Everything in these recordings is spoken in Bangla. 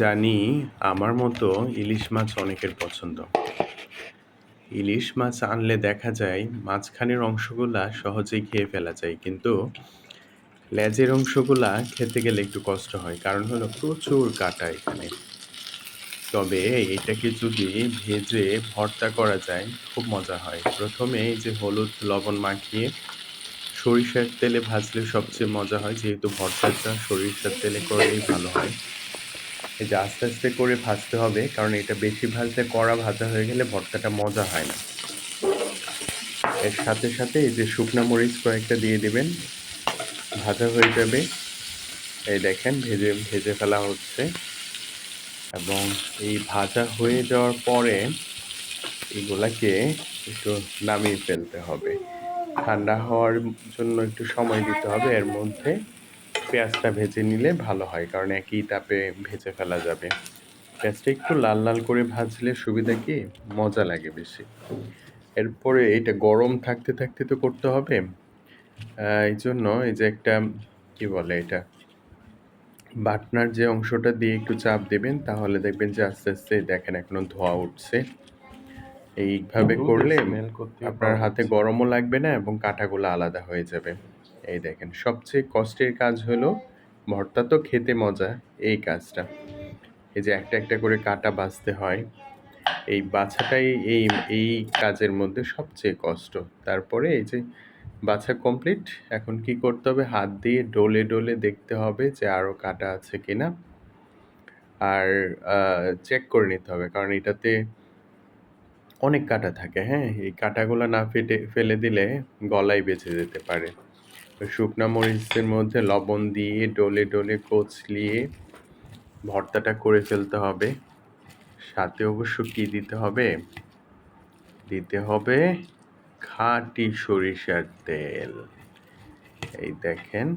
জানি আমার মতো ইলিশ মাছ অনেকের পছন্দ। ইলিশ মাছ আনলে দেখা যায় মাঝখানের অংশগুলা সহজেই খেয়ে ফেলা যায়, কিন্তু লেজের অংশগুলা খেতে গেলে একটু কষ্ট হয়, কারণ হলো প্রচুর কাটা এখানে। তবে এটাকে যদি ভেজে ভর্তা করা যায়, খুব মজা হয়। প্রথমে এই যে হলুদ লবণ মাখিয়ে সরিষার তেলে ভাজলে সবচেয়ে মজা হয়, যেহেতু ভর্তাটা সরিষার তেলে করলেই ভালো হয়। এই যে আস্তে আস্তে করে ভাজতে হবে, কারণ এটা বেশি ভাজলে কড়া ভাজা হয়ে গেলে ভর্তাটা মজা হয় না। এর সাথে সাথে এই যে শুকনা মরিচ কয়েকটা দিয়ে দিবেন, ভাজা হয়ে যাবে। এই দেখেন ভেজে ভেজে ফেলা হচ্ছে। এবং এই ভাজা হয়ে যাওয়ার পরে এগুলাকে একটু নামিয়ে ফেলতে হবে। ঠান্ডা হওয়ার জন্য একটু সময় দিতে হবে, এর মধ্যে পেঁয়াজটা ভেজে নিলে ভালো হয় কারণ একই তাপে ভেজে ফেলা যাবে। পেঁয়াজটা একটু লাল লাল করে ভাজলে সুবিধা কি? মজা লাগে বেশি। এরপরে এটা গরম থাকতে থাকতে তো করতে হবে। এই জন্য এই যে একটা কি বলে এটা? বাটনার যে অংশটা দিয়ে একটু চাপ দেবেন তাহলে দেখবেন যে আস্তে আস্তে দেখেন এখনও ধোয়া উঠছে। এইভাবে করলে আপনার হাতে গরমও লাগবে না এবং কাঁটাগুলো আলাদা হয়ে যাবে। এই দেখেন, সবচেয়ে কষ্টের কাজ হলো ভর্তা তো খেতে মজা, এই কাজটা। এই যে একটা একটা করে কাটা বাছতে হয়, এই বাছাটাই এই এই কাজের মধ্যে সবচেয়ে কষ্ট। তারপরে এই যে বাছা কমপ্লিট এখন কি করতে হবে? হাত দিয়ে ডলে ডলে দেখতে হবে যে আরও কাটা আছে কিনা। আর চেক করে নিতে হবে, কারণ এটাতে অনেক কাটা থাকে হ্যাঁ? এই কাটাগুলো না ফেটে, ফেলে দিলে গলায় বেঁচে যেতে পারে। শুকনা মরিচের মধ্যে লবণ দিয়ে ডলে ডলে কচলিয়ে ভর্তাটা করে ফেলতে হবে। সাথে অবশ্য কী দিতে হবে? দিতে হবে খাঁটি সরিষার তেল। এই দেখেন,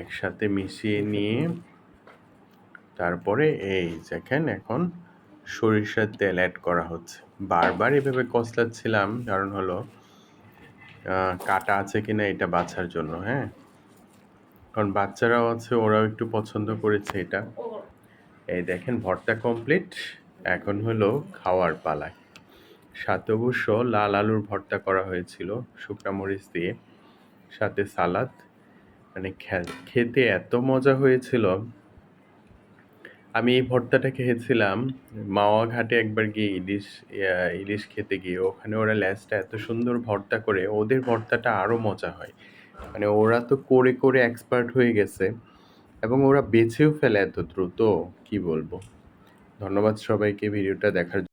একসাথে মিশিয়ে নিয়ে তারপরে এই দেখেন এখন সরিষার তেল অ্যাড করা হচ্ছে। বারবার এভাবে কষলাচ্ছিলাম কারণ হলো কাটা আছে কি না এটা বাছার জন্য হ্যাঁ? কারণ বাচ্চারাও আছে, ওরাও একটু পছন্দ করেছে এটা। এই দেখেন, ভর্তা কমপ্লিট এখন হলো খাওয়ার পালায়। সাথে অবশ্য লাল আলুর ভর্তা করা হয়েছিল, শুকনা মরিচ দিয়ে, সাথে সালাদ। মানে খেতে এত মজা হয়েছিল আমি এই ভর্তাটা খেয়েছিলাম। মাওয়া ঘাটে একবার গিয়ে ইলিশ ইলিশ খেতে গিয়ে ওখানে ওরা ল্যাসটা এত সুন্দর ভর্তা করে, ওদের ভর্তাটা আরও মজা হয়। মানে ওরা তো করে করে এক্সপার্ট হয়ে গেছে এবং ওরা বেছেও ফেলে এত দ্রুত, কি বলব? ধন্যবাদ সবাইকে, ভিডিওটা দেখার